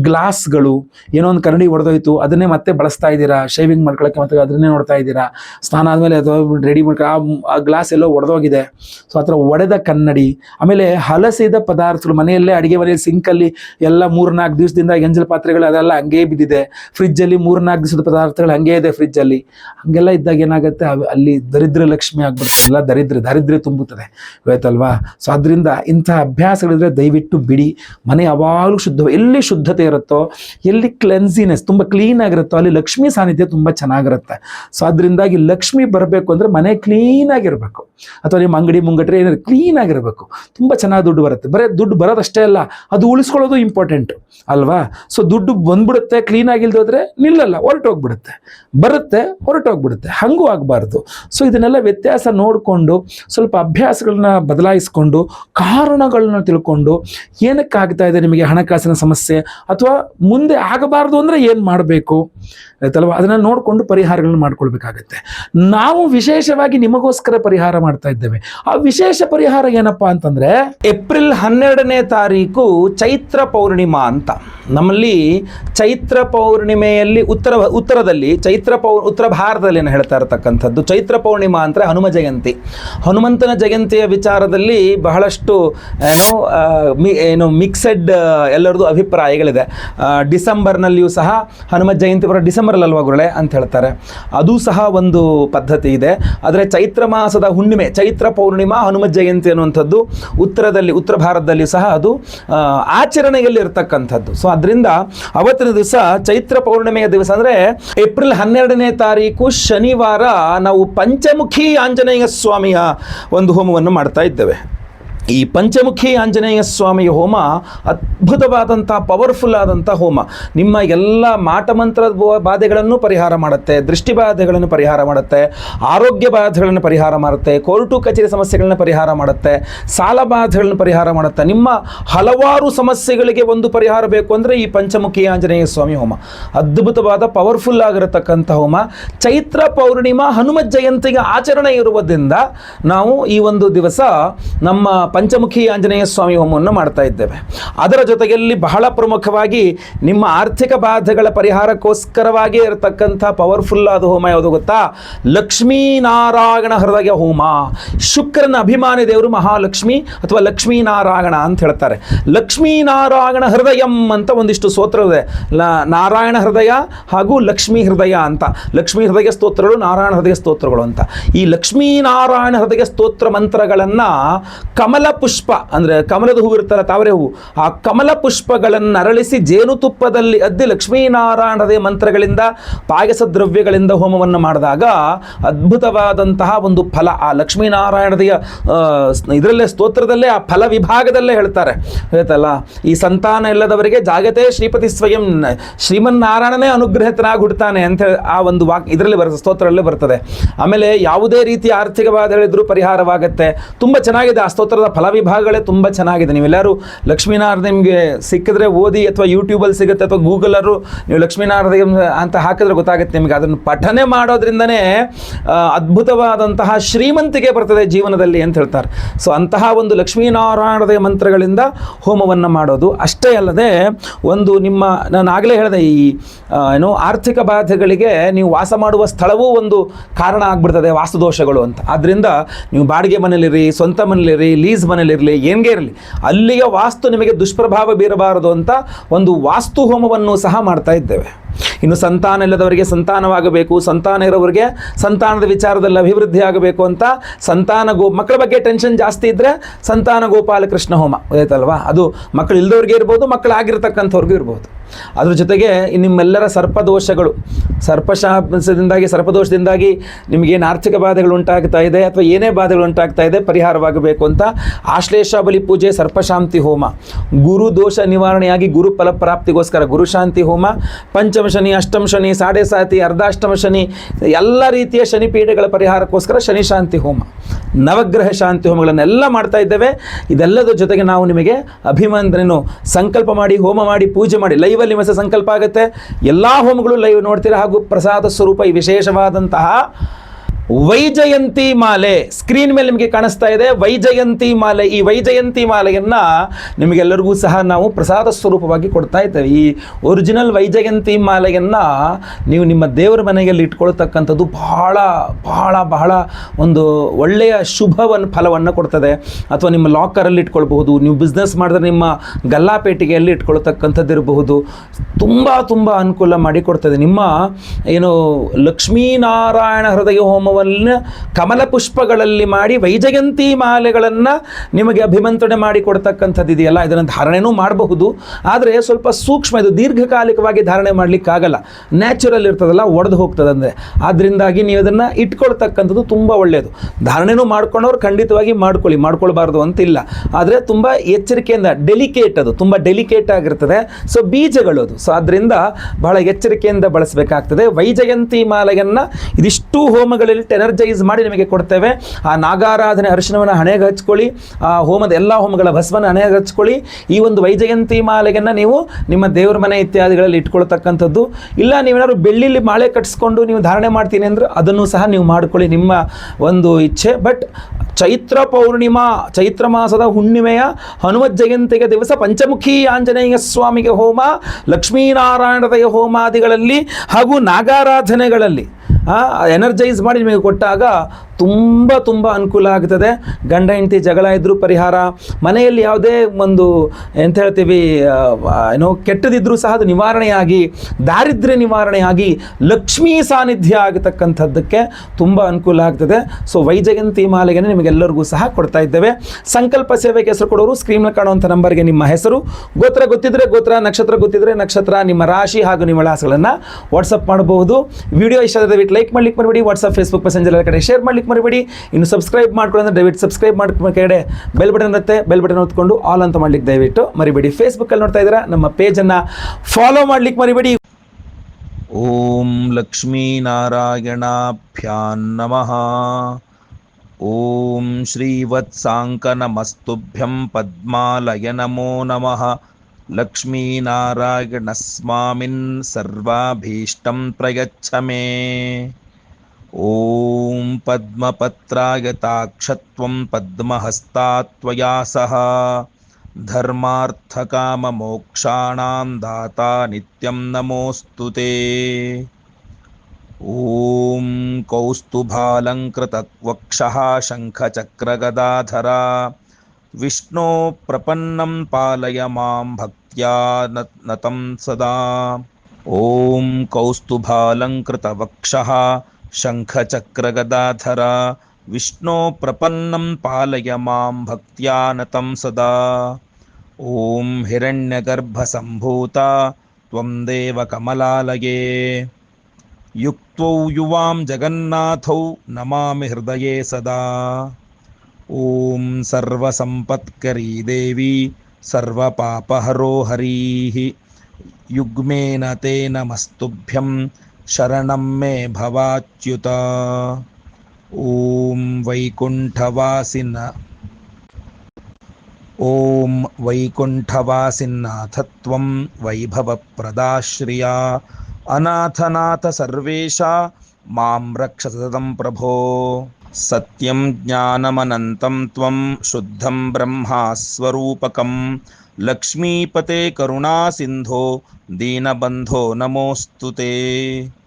ಗ್ಲಾಸ್ಗಳು. ಏನೋ ಒಂದು ಕನ್ನಡಿ ಒಡೆದೋಯ್ತು, ಅದನ್ನೇ ಮತ್ತೆ ಬಳಸ್ತಾ ಇದ್ದೀರಾ? ಶೇವಿಂಗ್ ಮಾಡ್ಕೊಳಕ್ಕೆ ಮತ್ತೆ ಅದನ್ನೇ ನೋಡ್ತಾ ಇದ್ದೀರಾ? ಸ್ನಾನ ಆದಮೇಲೆ ಅದು ರೆಡಿ ಮಾಡ್ಕೊ, ಆ- ಗ್ಲಾಸ್ ಎಲ್ಲೋ ಒಡೆದೋಗಿದೆ. ಸೊ ಆ ಒಡೆದ ಕನ್ನಡಿ, ಆಮೇಲೆ ಹಲಸಿದ ಪದಾರ್ಥಗಳು, ಮನೆಯಲ್ಲೇ ಅಡುಗೆ ಮನೆಯಲ್ಲಿ ಸಿಂಕಲ್ಲಿ ಎಲ್ಲ ಮೂರ್ನಾಲ್ಕು ದಿವಸದಿಂದ ಎಂಜಲ್ ಪಾತ್ರೆಗಳು ಅದೆಲ್ಲ ಹಂಗೇ ಬಿದ್ದಿದೆ. ಫ್ರಿಜ್ಜಲ್ಲಿ ಮೂರ್ನಾಲ್ಕು ದಿವಸದ ಪದಾರ್ಥಗಳು ಹಂಗೇ ಇದೆ ಫ್ರಿಜ್ಜಲ್ಲಿ ಹಂಗೆಲ್ಲ ಇದ್ದಾಗ ಏನಾಗುತ್ತೆ? ಅಲ್ಲಿ ದರಿದ್ರ ಲಕ್ಷ್ಮಿ ಆಗ್ಬಿಡುತ್ತೆ ಎಲ್ಲ ದರಿದ್ರ ದರಿದ್ರ ತುಂಬುತ್ತದೆ ಗೊತ್ತಲ್ವಾ ಸೊ ಅದರಿಂದ ಇಂಥ ಅಭ್ಯಾಸಗಳಿದ್ರೆ ದಯವಿಟ್ಟು ಬಿಡಿ. ಮನೆ ಯಾವಾಗಲೂ ಶುದ್ಧ, ಎಲ್ಲಿ ಶುದ್ಧತೆ ಇರುತ್ತೋ, ಎಲ್ಲಿ ಕ್ಲೆನ್ಸಿನೆಸ್ ತುಂಬ ಕ್ಲೀನ್ ಆಗಿರುತ್ತೋ, ಅಲ್ಲಿ ಲಕ್ಷ್ಮಿ ಸಾನ್ನಿಧ್ಯ ತುಂಬ ಚೆನ್ನಾಗಿರುತ್ತೆ. ಸೊ ಅದರಿಂದಾಗಿ ಲಕ್ಷ್ಮಿ ಬರಬೇಕು ಅಂದರೆ ಮನೆ ಕ್ಲೀನಾಗಿರಬೇಕು ಅಥವಾ ನಿಮ್ಮ ಅಂಗಡಿ ಮುಂಗಟ್ರೆ ಏನಾದ್ರು ಕ್ಲೀನ್ ಆಗಿರಬೇಕು. ತುಂಬ ಚೆನ್ನಾಗಿ ದುಡ್ಡು ಬರುತ್ತೆ. ಬರೀ ದುಡ್ಡು ಬರೋದಷ್ಟೇ ಅಲ್ಲ, ಅದು ಉಳಿಸ್ಕೊಳ್ಳೋದು ಇಂಪಾರ್ಟೆಂಟ್ ಅಲ್ವಾ? ಸೊ ದುಡ್ಡು ಬಂದ್ಬಿಡುತ್ತೆ ಕ್ಲೀನ್ ಆಗಿಲ್ದೋದ್ರೆ ನಿಲ್ಲಲ್ಲ, ಹೊರಟೋಗ್ಬಿಡುತ್ತೆ. ಬರುತ್ತೆ, ಹೊರಟೋಗ್ಬಿಡುತ್ತೆ. ಹಾಗೂ ಆಗಬಾರ್ದು. ಸೊ ಇದನ್ನೆಲ್ಲ ವ್ಯತ್ಯಾಸ ನೋಡಿಕೊಂಡು, ಸ್ವಲ್ಪ ಅಭ್ಯಾಸಗಳನ್ನ ಬದಲಾಯಿಸ್ಕೊಂಡು, ಕಾರಣಗಳನ್ನ ತಿಳ್ಕೊಂಡು, ಏನಕ್ಕೆ ಆಗ್ತಾ ಇದೆ ನಿಮಗೆ ಹಣಕಾಸಿನ ಸಮಸ್ಯೆ? ಅಥವಾ ಮುಂದೆ ಆಗಬಾರ್ದು ಅಂದರೆ ಏನು ಮಾಡಬೇಕು? ಆಯ್ತಲ್ವ? ಅದನ್ನು ನೋಡಿಕೊಂಡು ಪರಿಹಾರಗಳನ್ನ ಮಾಡ್ಕೊಳ್ಬೇಕಾಗತ್ತೆ. ನಾವು ವಿಶೇಷವಾಗಿ ನಿಮಗೋಸ್ಕರ ಪರಿಹಾರ ಮಾಡ್ತಾ ಇದ್ದೇವೆ. ಆ ವಿಶೇಷ ಪರಿಹಾರ ಏನಪ್ಪ ಅಂತಂದರೆ, ಏಪ್ರಿಲ್ ಹನ್ನೆರಡನೇ ತಾರೀಕು ಚೈತ್ರ ಪೌರ್ಣಿಮಾ ಅಂತ. ನಮ್ಮಲ್ಲಿ ಚೈತ್ರ ಪೌರ್ಣಿಮೆಯಲ್ಲಿ ಉತ್ತರ, ಉತ್ತರದಲ್ಲಿ ಚೈತ್ರ ಪೌ, ಉತ್ತರ ಭಾರತದಲ್ಲಿ ಏನು ಹೇಳ್ತಾ ಇರತಕ್ಕಂಥದ್ದು. ಚೈತ್ರ ಪೌರ್ಣಿಮಾ ಅಂದರೆ ಹನುಮ ಜಯಂತಿ. ಹನುಮಂತನ ಜಯಂತಿಯ ವಿಚಾರದಲ್ಲಿ ಬಹಳಷ್ಟು, ಏನು ಮಿ, ಏನು ಮಿಕ್ಸೆಡ್ ಎಲ್ಲರದು ಅಭಿಪ್ರಾಯಗಳಿದೆ. ಡಿಸೆಂಬರ್ನಲ್ಲಿಯೂ ಸಹ ಹನುಮ ಜಯಂತಿ ಬರೋ ಡಿಸೆಂಬರ್ಲಲ್ವ ಗುರುಳೆ ಅಂತ ಹೇಳ್ತಾರೆ. ಅದು ಸಹ ಒಂದು ಪದ್ಧತಿ ಇದೆ. ಆದರೆ ಚೈತ್ರ ಮಾಸದ ಹುಣ್ಣಿಮೆ, ಚೈತ್ರ ಪೌರ್ಣಿಮಾ ಹನುಮ ಜಯಂತಿ ಅನ್ನುವಂಥದ್ದು ಉತ್ತರದಲ್ಲಿ, ಉತ್ತರ ಭಾರತದಲ್ಲಿ ಸಹ ಅದು ಆಚರಣೆಯಲ್ಲಿ ಇರತಕ್ಕಂಥದ್ದು. ಸೊ, ಅದರಿಂದ ಅವತ್ತಿನ ದಿವಸ ಚೈತ್ರ ಪೌರ್ಣಿಮೆಯ ದಿವಸ ಅಂದರೆ ಹನ್ನೆರಡನೇ ತಾರೀಕು ಶನಿವಾರ ನಾವು ಪಂಚಮುಖಿ ಆಂಜನೇಯ ಸ್ವಾಮಿಯ ಒಂದು ಹೋಮವನ್ನು ಮಾಡ್ತಾ ಇದ್ದೇವೆ. ಈ ಪಂಚಮುಖಿ ಆಂಜನೇಯ ಸ್ವಾಮಿಯ ಹೋಮ ಅದ್ಭುತವಾದಂಥ ಪವರ್ಫುಲ್ ಆದಂಥ ಹೋಮ. ನಿಮ್ಮ ಎಲ್ಲ ಮಾಟಮಂತ್ರದ ಮಂತ್ರ ಬಾಧೆಗಳನ್ನು ಪರಿಹಾರ ಮಾಡುತ್ತೆ, ದೃಷ್ಟಿ ಬಾಧೆಗಳನ್ನು ಪರಿಹಾರ ಮಾಡುತ್ತೆ, ಆರೋಗ್ಯ ಬಾಧೆಗಳನ್ನು ಪರಿಹಾರ ಮಾಡುತ್ತೆ, ಕೋರ್ಟು ಕಚೇರಿ ಸಮಸ್ಯೆಗಳನ್ನು ಪರಿಹಾರ ಮಾಡುತ್ತೆ, ಸಾಲ ಬಾಧೆಗಳನ್ನು ಪರಿಹಾರ ಮಾಡುತ್ತೆ. ನಿಮ್ಮ ಹಲವಾರು ಸಮಸ್ಯೆಗಳಿಗೆ ಒಂದು ಪರಿಹಾರ ಬೇಕು ಅಂದರೆ ಈ ಪಂಚಮುಖಿ ಆಂಜನೇಯ ಸ್ವಾಮಿ ಹೋಮ. ಅದ್ಭುತವಾದ ಪವರ್ಫುಲ್ ಆಗಿರತಕ್ಕಂಥ ಹೋಮ. ಚೈತ್ರ ಪೌರ್ಣಿಮಾ ಹನುಮ ಜಯಂತಿಗೆ ಆಚರಣೆ ಇರುವುದರಿಂದ ನಾವು ಈ ಒಂದು ದಿವಸ ನಮ್ಮ ಪಂಚಮುಖಿ ಆಂಜನೇಯ ಸ್ವಾಮಿ ಹೋಮವನ್ನು ಮಾಡ್ತಾ ಇದ್ದೇವೆ. ಅದರ ಜೊತೆಯಲ್ಲಿ ಬಹಳ ಪ್ರಮುಖವಾಗಿ ನಿಮ್ಮ ಆರ್ಥಿಕ ಬಾಧೆಗಳ ಪರಿಹಾರಕ್ಕೋಸ್ಕರವಾಗಿ ಇರತಕ್ಕಂಥ ಪವರ್ಫುಲ್ ಆದ ಹೋಮ ಯಾವುದು ಗೊತ್ತಾ? ಲಕ್ಷ್ಮೀನಾರಾಯಣ ಹೃದಯ ಹೋಮ. ಶುಕ್ರನ ಅಭಿಮಾನಿ ದೇವರು ಮಹಾಲಕ್ಷ್ಮಿ ಅಥವಾ ಲಕ್ಷ್ಮೀನಾರಾಯಣ ಅಂತ ಹೇಳ್ತಾರೆ. ಲಕ್ಷ್ಮೀನಾರಾಯಣ ಹೃದಯಂ ಅಂತ ಒಂದಿಷ್ಟು ಸ್ತೋತ್ರವಿದೆ ಲ, ನಾರಾಯಣ ಹೃದಯ ಹಾಗೂ ಲಕ್ಷ್ಮೀ ಹೃದಯ ಅಂತ. ಲಕ್ಷ್ಮೀ ಹೃದಯ ಸ್ತೋತ್ರಗಳು, ನಾರಾಯಣ ಹೃದಯ ಸ್ತೋತ್ರಗಳು ಅಂತ. ಈ ಲಕ್ಷ್ಮೀನಾರಾಯಣ ಹೃದಯ ಸ್ತೋತ್ರ ಮಂತ್ರಗಳನ್ನು ಕಮಲ ಪುಷ್ಪ ಅಂದರೆ ಕಮಲದ ಹೂವು ಇರುತ್ತಲ್ಲ ತಾವರೆ ಹೂವು ಆ ಕಮಲ ಪುಷ್ಪಗಳನ್ನು ಅರಳಿಸಿ ಜೇನುತುಪ್ಪದಲ್ಲಿ ಅದ್ದಿ ಲಕ್ಷ್ಮೀನಾರಾಯಣದ ಮಂತ್ರಗಳಿಂದ, ಪಾಯಸ ದ್ರವ್ಯಗಳಿಂದ ಹೋಮವನ್ನು ಮಾಡಿದಾಗ ಅದ್ಭುತವಾದಂತಹ ಒಂದು ಫಲ, ಆ ಲಕ್ಷ್ಮೀನಾರಾಯಣದೆಯ ಇದರಲ್ಲೇ, ಸ್ತೋತ್ರದಲ್ಲೇ, ಆ ಫಲ ವಿಭಾಗದಲ್ಲೇ ಹೇಳ್ತಾರೆ. ಹೇಳ್ತಲ್ಲ, ಈ ಸಂತಾನ ಇಲ್ಲದವರಿಗೆ ಜಾಗತೆ ಶ್ರೀಪತಿ ಸ್ವಯಂ, ಶ್ರೀಮನ್ನಾರಾಯಣನೇ ಅನುಗ್ರಹಿತನಾಗಿ ಹುಡ್ತಾನೆ ಅಂತ ಆ ಒಂದು ವಾಕ್ ಇದರಲ್ಲಿ ಬರ್ತದೆ ಸ್ತೋತ್ರದಲ್ಲೇ ಬರ್ತದೆ. ಆಮೇಲೆ ಯಾವುದೇ ರೀತಿ ಆರ್ಥಿಕವಾದ ಹೇಳಿದ್ರು ಪರಿಹಾರವಾಗುತ್ತೆ. ತುಂಬ ಚೆನ್ನಾಗಿದೆ ಆ ಸ್ತೋತ್ರದ ಫಲ ವಿಭಾಗಗಳೇ ತುಂಬ ಚೆನ್ನಾಗಿದೆ. ನೀವೆಲ್ಲರೂ ಲಕ್ಷ್ಮೀನಾರಾಯಣ ನಿಮಗೆ ಸಿಕ್ಕಿದ್ರೆ ಓದಿ ಅಥವಾ ಯೂಟ್ಯೂಬಲ್ಲಿ ಸಿಗುತ್ತೆ ಅಥವಾ ಗೂಗಲರು ನೀವು ಲಕ್ಷ್ಮೀನಾರಾಯಣ ಅಂತ ಹಾಕಿದ್ರೆ ಗೊತ್ತಾಗುತ್ತೆ ನಿಮಗೆ. ಅದನ್ನು ಪಠನೆ ಮಾಡೋದ್ರಿಂದನೇ ಅದ್ಭುತವಾದಂತಹ ಶ್ರೀಮಂತಿಕೆ ಬರ್ತದೆ ಜೀವನದಲ್ಲಿ ಅಂತ ಹೇಳ್ತಾರೆ. ಸೊ ಅಂತಹ ಒಂದು ಲಕ್ಷ್ಮೀನಾರಾಯಣದ ಮಂತ್ರಗಳಿಂದ ಹೋಮವನ್ನು ಮಾಡೋದು ಅಷ್ಟೇ ಅಲ್ಲದೆ, ಒಂದು ನಿಮ್ಮ ನಾನು ಆಗಲೇ ಹೇಳಿದೆ ಈ ಏನು ಆರ್ಥಿಕ ಬಾಧೆಗಳಿಗೆ ನೀವು ವಾಸ ಮಾಡುವ ಸ್ಥಳವೂ ಒಂದು ಕಾರಣ ಆಗ್ಬಿಡ್ತದೆ ವಾಸ್ತುದೋಷಗಳು ಅಂತ. ಆದ್ದರಿಂದ ನೀವು ಬಾಡಿಗೆ ಮನೇಲಿರಿ ಸ್ವಂತ ಮನೇಲಿರಿ ಲೀಸ್ ಮನೇಲಿರಲಿ ಏನ್ಗೆ ಇರಲಿ, ಅಲ್ಲಿಯ ವಾಸ್ತು ನಿಮಗೆ ದುಷ್ಪ್ರಭಾವ ಬೀರಬಾರದು ಅಂತ ಒಂದು ವಾಸ್ತು ಹೋಮವನ್ನು ಸಹ ಮಾಡ್ತಾ ಇದ್ದೇವೆ. ಇನ್ನು ಸಂತಾನ ಇಲ್ಲದವರಿಗೆ ಸಂತಾನವಾಗಬೇಕು, ಸಂತಾನ ಇರೋವರಿಗೆ ಸಂತಾನದ ವಿಚಾರದಲ್ಲಿ ಅಭಿವೃದ್ಧಿ ಆಗಬೇಕು ಅಂತ ಸಂತಾನ ಗೋ, ಮಕ್ಕಳ ಬಗ್ಗೆ ಟೆನ್ಷನ್ ಜಾಸ್ತಿ ಇದ್ದರೆ ಸಂತಾನ ಗೋಪಾಲ ಕೃಷ್ಣ ಹೋಮ ಆಯ್ತಲ್ವಾ ಅದು ಮಕ್ಕಳು ಇಲ್ದವ್ರಿಗೆ ಇರ್ಬೋದು, ಮಕ್ಕಳು ಆಗಿರ್ತಕ್ಕಂಥವ್ರಿಗೂ ಇರ್ಬೋದು. ಅದ್ರ ಜೊತೆಗೆ ನಿಮ್ಮೆಲ್ಲರ ಸರ್ಪದೋಷಗಳು ಸರ್ಪಶಾಪದಿಂದಾಗಿ ಸರ್ಪದೋಷದಿಂದಾಗಿ ನಿಮಗೇನು ಆರ್ಥಿಕ ಬಾಧೆಗಳು ಉಂಟಾಗ್ತಾ ಇದೆ ಅಥವಾ ಏನೇ ಬಾಧೆಗಳು ಉಂಟಾಗ್ತಾ ಇದೆ ಪರಿಹಾರವಾಗಬೇಕು ಅಂತ ಆಶ್ಲೇಷ ಬಲಿ ಪೂಜೆ ಸರ್ಪಶಾಂತಿ ಹೋಮ, ಗುರು ದೋಷ ನಿವಾರಣೆಯಾಗಿ ಗುರು ಫಲಪ್ರಾಪ್ತಿಗೋಸ್ಕರ ಗುರುಶಾಂತಿ ಹೋಮ, ಪಂಚಮ ಶನಿ, ಅಷ್ಟಮ ಶನಿ, ಸಾಡೆ ಸಾತಿ, ಅರ್ಧಾಷ್ಟಮ ಶನಿ, ಎಲ್ಲ ರೀತಿಯ ಶನಿ ಪೀಡೆಗಳ ಪರಿಹಾರಕ್ಕೋಸ್ಕರ ಶನಿ ಶಾಂತಿ ಹೋಮ, ನವಗ್ರಹ ಶಾಂತಿ ಹೋಮಗಳನ್ನೆಲ್ಲ ಮಾಡ್ತಾ ಇದ್ದೇವೆ. ಇದೆಲ್ಲದರ ಜೊತೆಗೆ ನಾವು ನಿಮಗೆ ಅಭಿಮಂತ್ರನು ಸಂಕಲ್ಪ ಮಾಡಿ, ಹೋಮ ಮಾಡಿ, ಪೂಜೆ ಮಾಡಿ ಲೈವಲ್ಲಿ ಮಸ ಸಂಕಲ್ಪ ಆಗುತ್ತೆ. ಎಲ್ಲ ಹೋಮಗಳು ಲೈವ್ ನೋಡ್ತೀರಾ? ಹಾಗೂ ಪ್ರಸಾದ ಸ್ವರೂಪ ಈ ವಿಶೇಷವಾದಂತಹ ವೈಜಯಂತಿ ಮಾಲೆ. ಸ್ಕ್ರೀನ್ ಮೇಲೆ ನಿಮಗೆ ಕಾಣಿಸ್ತಾ ಇದೆ. ವೈಜಯಂತಿ ಮಾಲೆ. ಈ ವೈಜಯಂತಿ ಮಾಲೆಯನ್ನ ನಿಮಗೆಲ್ಲರಿಗೂ ಸಹ ನಾವು ಪ್ರಸಾದ ಸ್ವರೂಪವಾಗಿ ಕೊಡ್ತಾ ಇದ್ದೇವೆ. ಈ ಒರಿಜಿನಲ್ ವೈಜಯಂತಿ ಮಾಲೆಯನ್ನ ನೀವು ನಿಮ್ಮ ದೇವರ ಮನೆಯಲ್ಲಿ ಇಟ್ಕೊಳ್ತಕ್ಕಂಥದ್ದು ಬಹಳ ಬಹಳ ಬಹಳ ಒಂದು ಒಳ್ಳೆಯ ಶುಭವನ್ನು ಫಲವನ್ನು ಕೊಡ್ತದೆ. ಅಥವಾ ನಿಮ್ಮ ಲಾಕರಲ್ಲಿ ಇಟ್ಕೊಳ್ಬಹುದು. ನೀವು ಬಿಸ್ನೆಸ್ ಮಾಡಿದ್ರೆ ನಿಮ್ಮ ಗಲ್ಲಾಪೇಟಿಗೆಯಲ್ಲಿ ಇಟ್ಕೊಳ್ತಕ್ಕಂಥದ್ದು ಇರಬಹುದು ತುಂಬ ತುಂಬ ಅನುಕೂಲ ಮಾಡಿಕೊಡ್ತದೆ ನಿಮ್ಮ ಏನು ಲಕ್ಷ್ಮೀನಾರಾಯಣ ಹೃದಯ ಹೋಮವನ್ನು ಕಮಲ ಪುಷ್ಪಗಳಲ್ಲಿ ಮಾಡಿ ವೈಜಯಂತಿ ಮಾಲೆಗಳನ್ನು ನಿಮಗೆ ಅಭಿಮಂತ್ರಣೆ ಮಾಡಿ ಕೊಡ್ತಕ್ಕಂಥದ್ದು ಇದೆಯಲ್ಲ? ಇದನ್ನು ಧಾರಣೆನೂ ಮಾಡಬಹುದು. ಆದರೆ ಸ್ವಲ್ಪ ಸೂಕ್ಷ್ಮ, ಇದು ದೀರ್ಘಕಾಲಿಕವಾಗಿ ಧಾರಣೆ ಮಾಡಲಿಕ್ಕಾಗಲ್ಲ. ನ್ಯಾಚುರಲ್ ಇರ್ತದಲ್ಲ, ಒಡೆದು ಹೋಗ್ತದೆ ಅಂದರೆ. ಆದ್ದರಿಂದಾಗಿ ನೀವು ಅದನ್ನು ಇಟ್ಕೊಳ್ತಕ್ಕಂಥದ್ದು ತುಂಬ ಒಳ್ಳೆಯದು ಧಾರಣೆನೂ ಮಾಡ್ಕೊಂಡವ್ರು ಖಂಡಿತವಾಗಿ ಮಾಡ್ಕೊಳ್ಳಿ. ಮಾಡ್ಕೊಳ್ಬಾರ್ದು ಅಂತಿಲ್ಲ. ಆದರೆ ತುಂಬ ಎಚ್ಚರಿಕೆಯಿಂದ ಡೆಲಿಕೇಟ್ ಅದು, ತುಂಬ ಡೆಲಿಕೇಟ್ ಆಗಿರ್ತದೆ. ಸೊ ಬೀಜಗಳು ಅದು. ಸೊ ಅದರಿಂದ ಬಹಳ ಎಚ್ಚರಿಕೆಯಿಂದ ಬಳಸಬೇಕಾಗ್ತದೆ. ವೈಜಯಂತಿ ಮಾಲೆಯನ್ನು ಇದಿಷ್ಟು ಹೋಮಗಳಲ್ಲಿ ಎನರ್ಜೈಸ್ ಮಾಡಿ ನಿಮಗೆ ಕೊಡ್ತೇವೆ. ಆ ನಾಗಾರಾಧನೆ ಅರಿಶಿನವನ್ನು ಹಣೆಗೆ ಹಚ್ಕೊಳ್ಳಿ. ಆ ಹೋಮದ ಎಲ್ಲ ಹೋಮಗಳ ಭಸ್ಮನ ಹಣೆಗೆ ಹಚ್ಕೊಳ್ಳಿ. ಈ ಒಂದು ವೈಜಯಂತಿ ಮಾಲೆಯನ್ನು ನೀವು ನಿಮ್ಮ ದೇವರ ಮನೆ ಇತ್ಯಾದಿಗಳಲ್ಲಿ ಇಟ್ಕೊಳ್ತಕ್ಕಂಥದ್ದು. ಇಲ್ಲ ನೀವೇನಾದ್ರು ಬೆಳ್ಳಿಲಿ ಮಾಲೆ ಕಟ್ಟಿಸ್ಕೊಂಡು ನೀವು ಧಾರಣೆ ಮಾಡ್ತೀನಿ ಅಂದ್ರೆ ಅದನ್ನು ಸಹ ನೀವು ಮಾಡ್ಕೊಳ್ಳಿ ನಿಮ್ಮ ಒಂದು ಇಚ್ಛೆ. ಬಟ್ ಚೈತ್ರ ಪೌರ್ಣಿಮಾ, ಚೈತ್ರ ಮಾಸದ ಹುಣ್ಣಿಮೆಯ ಹನುಮತ್ ಜಯಂತಿಗೆ ದಿವಸ ಪಂಚಮುಖಿ ಆಂಜನೇಯ ಸ್ವಾಮಿಗೆ ಹೋಮ ಲಕ್ಷ್ಮೀನಾರಾಯಣದಯ ಹೋಮಾದಿಗಳಲ್ಲಿ ಹಾಗೂ ನಾಗಾರಾಧನೆಗಳಲ್ಲಿ. ಎನರ್ಜೈಸ್ ಮಾಡಿ ನಿಮಗೆ ಕೊಟ್ಟಾಗ ತುಂಬ ತುಂಬ ಅನುಕೂಲ ಆಗ್ತದೆ. ಗಂಡ, ಹೆಂಡತಿ ಜಗಳ ಇದ್ದರೂ ಪರಿಹಾರ. ಮನೆಯಲ್ಲಿ ಯಾವುದೇ ಒಂದು, ಎಂತ ಹೇಳ್ತೀವಿ ಏನೋ ಕೆಟ್ಟದಿದ್ದರೂ ಸಹ ಅದು ನಿವಾರಣೆಯಾಗಿ, ದಾರಿದ್ರ್ಯ ನಿವಾರಣೆಯಾಗಿ ಲಕ್ಷ್ಮೀ ಸಾನ್ನಿಧ್ಯ ಆಗತಕ್ಕಂಥದ್ದಕ್ಕೆ ತುಂಬ ಅನುಕೂಲ ಆಗ್ತದೆ. ಸೊ ವೈಜಯಂತಿ ಮಾಲೆಗೆ ನಿಮಗೆಲ್ಲರಿಗೂ ಸಹ ಕೊಡ್ತಾ ಇದ್ದೇವೆ. ಸಂಕಲ್ಪ ಸೇವೆಗೆ ಹೆಸರು ಕೊಡೋರು ಸ್ಕ್ರೀನಲ್ಲಿ ಕಾಣುವಂಥ ನಂಬರ್ಗೆ ನಿಮ್ಮ ಹೆಸರು. ಗೋತ್ರ ಗೊತ್ತಿದ್ರೆ ಗೋತ್ರ, ನಕ್ಷತ್ರ ಗೊತ್ತಿದ್ರೆ ನಕ್ಷತ್ರ, ನಿಮ್ಮ ರಾಶಿ ಹಾಗೂ ನಿಮ್ಮ ವಿಳಾಸಗಳನ್ನು ವಾಟ್ಸಪ್ ಮಾಡಬಹುದು. ವಿಡಿಯೋ ಇಷ್ಟ ದಯವಿಟ್ಟು ಲೈಕ್ ಮಾಡ್ಲಿಕ್ಕೆ ಮಾಡಿಬಿಡಿ ವಾಟ್ಸಪ್ ಫೇಸ್ಬುಕ್ ಮೆಸೆಂಜರ್ ಕಡೆ ಶೇರ್ ಮಾಡ್ಲಿಕ್ಕೆ ಮರಿಬೇಡಿ ಇನ್ನು ಸಬ್ಸ್ಕ್ರೈಬ್ ಮಾಡ್ಕೊಳ್ಳೋದ್ರೆ ದಯವಿಟ್ಟು ಸಬ್ಸ್ಕ್ರೈಬ್ ಮಾಡ್ಕೊಂಡು ಕೆಳಗಡೆ ಬೆಲ್ ಬಟನ್ ಇರುತ್ತೆ ಬೆಲ್ ಬಟನ್ ಹೊತ್ಕೊಂಡು ಆಲ್ ಅಂತ ಮಾಡ್ಲಿಕ್ಕೆ ದಯವಿಟ್ಟು ಮರಿಬೇಡಿ ಫೇಸ್ಬುಕ್ಕಲ್ಲಿ ನೋಡ್ತಾ ಇದ್ದೀರಾ ನಮ್ಮ ಪೇಜನ್ನು ಫಾಲೋ ಮಾಡ್ಲಿಕ್ಕೆ ಮರಿಬೇಡಿ ॐ लक्ष्मीनारायणाभ्यां नमः ॐ श्रीवत्साङ्कनमस्तुभ्यं पद्मालय नमो नमः लक्ष्मीनारायणस्वामिन् सर्वाभीष्टं प्रयच्छ मे ॐ पद्मपत्रायताक्षत्वं पद्महस्ता त्वया सह। धर्मार्थकाममोक्षाणां दाता नित्यं नमोऽस्तु ते। ॐ कौस्तुभालङ्कृतवक्षः शङ्खचक्रगदाधरा। विष्णो प्रपन्नं पालय माँ भक्त्या नतं सदा। ॐ कौस्तुभालङ्कृतवक्षः शङ्खचक्रगदाधरा विष्णो प्रपन्नं पालय माँ भक्त्या सदा। ॐ हिरण्यगर्भसम्भूता, त्वं देव कमलालये युक्तौ युवां जगन्नाथौ नमामि हृदये सदा। ॐ सर्वसम्पत्करी देवी सर्वपापहरो हरीः युग्मेन ते नमस्तुभ्यं शरणं मे भवाच्युत। ॐ वैकुण्ठवासिन। ॐ वैकुण्ठवासिन्नाथत्वं वैभवप्रदाश्रिया। अनाथनाथ सर्वेशा मां रक्ष सततं प्रभो। सत्यं ज्ञानमनन्तं त्वं शुद्धं ब्रह्मास्वरूपकं। लक्ष्मीपते करुणासिन्धो दीनबन्धो नमोऽस्तु ते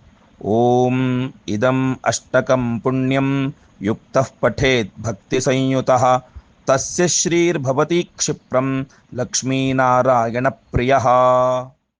ॐ इदम् अष्टकं पुण्यं युक्तः पठेत् भक्तिसंयुतः। तस्य श्रीर्भवति क्षिप्रं लक्ष्मीनारायणप्रियः